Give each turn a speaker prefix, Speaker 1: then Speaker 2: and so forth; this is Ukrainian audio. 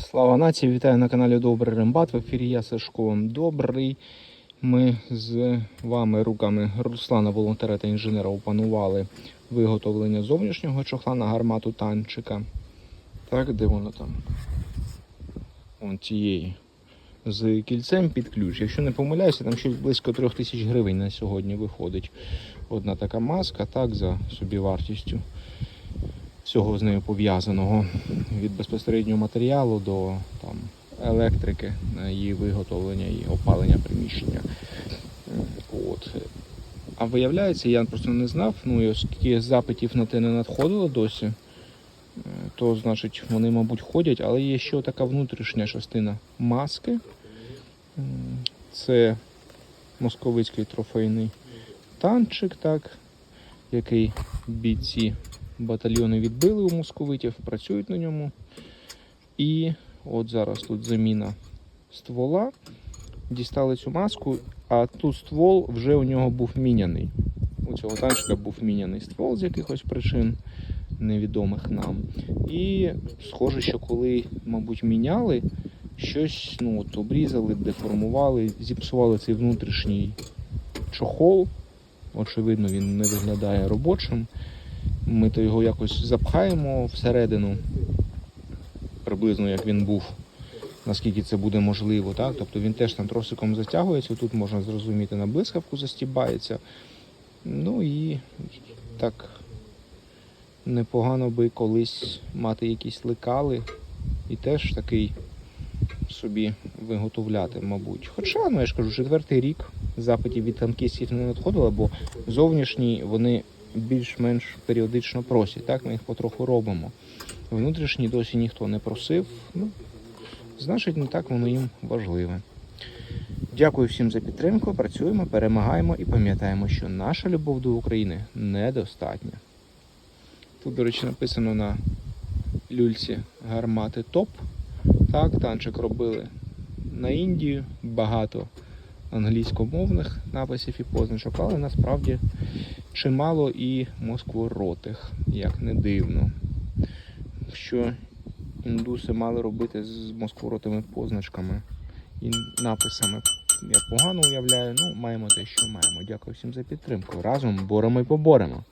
Speaker 1: Слава нації, вітаю на каналі Добрий Рембат. В ефірі я Сашко Добрий. Ми з вами руками Руслана, волонтера та інженера опанували виготовлення зовнішнього чохла на гармату танчика. Так, де воно там? Вон тієї. З кільцем під ключ. Якщо не помиляюся, там щось близько трьох тисяч гривень на сьогодні виходить. Одна така маска, так, за собівартістю всього з нею пов'язаного від безпосереднього матеріалу до там, електрики на її виготовлення і опалення приміщення. От. А виявляється, я просто не знав, ну і оскільки запитів на те не надходило досі, е, то значить вони, мабуть, ходять, але є ще така внутрішня частина маски. Це московицький трофейний танчик, так, який бійці батальйони відбили у московитів, працюють на ньому. І от зараз тут заміна ствола. Дістали цю маску, а тут ствол вже у нього був міняний. У цього танчика був міняний ствол з якихось причин, невідомих нам. І схоже, що коли, мабуть, міняли, щось ну, от, обрізали, деформували, зіпсували цей внутрішній чохол. Очевидно, він не виглядає робочим. Ми то його якось запхаємо всередину, приблизно як він був, наскільки це буде можливо. Так? Тобто він теж там тросиком затягується, тут можна зрозуміти, на блискавку застібається. Ну і так непогано би колись мати якісь лекали і теж такий собі виготовляти, мабуть. Хоча, ну я ж кажу, четвертий рік запитів від танкістів не надходило, бо зовнішні вони більш-менш періодично просять. Так, ми їх потроху робимо. Внутрішні досі ніхто не просив. Ну, значить, не так воно їм важливе. Дякую всім за підтримку. Працюємо, перемагаємо і пам'ятаємо, що наша любов до України недостатня. Тут, до речі, написано на люльці гармати ТОП. Так, танчик робили на Індію, багато англійськомовних написів і позначок, але насправді чимало і москворотих, як не дивно. Що індуси мали робити з москворотими позначками і написами. Я погано уявляю, ну маємо те, що маємо. Дякую всім за підтримку. Разом боремо і поборемо.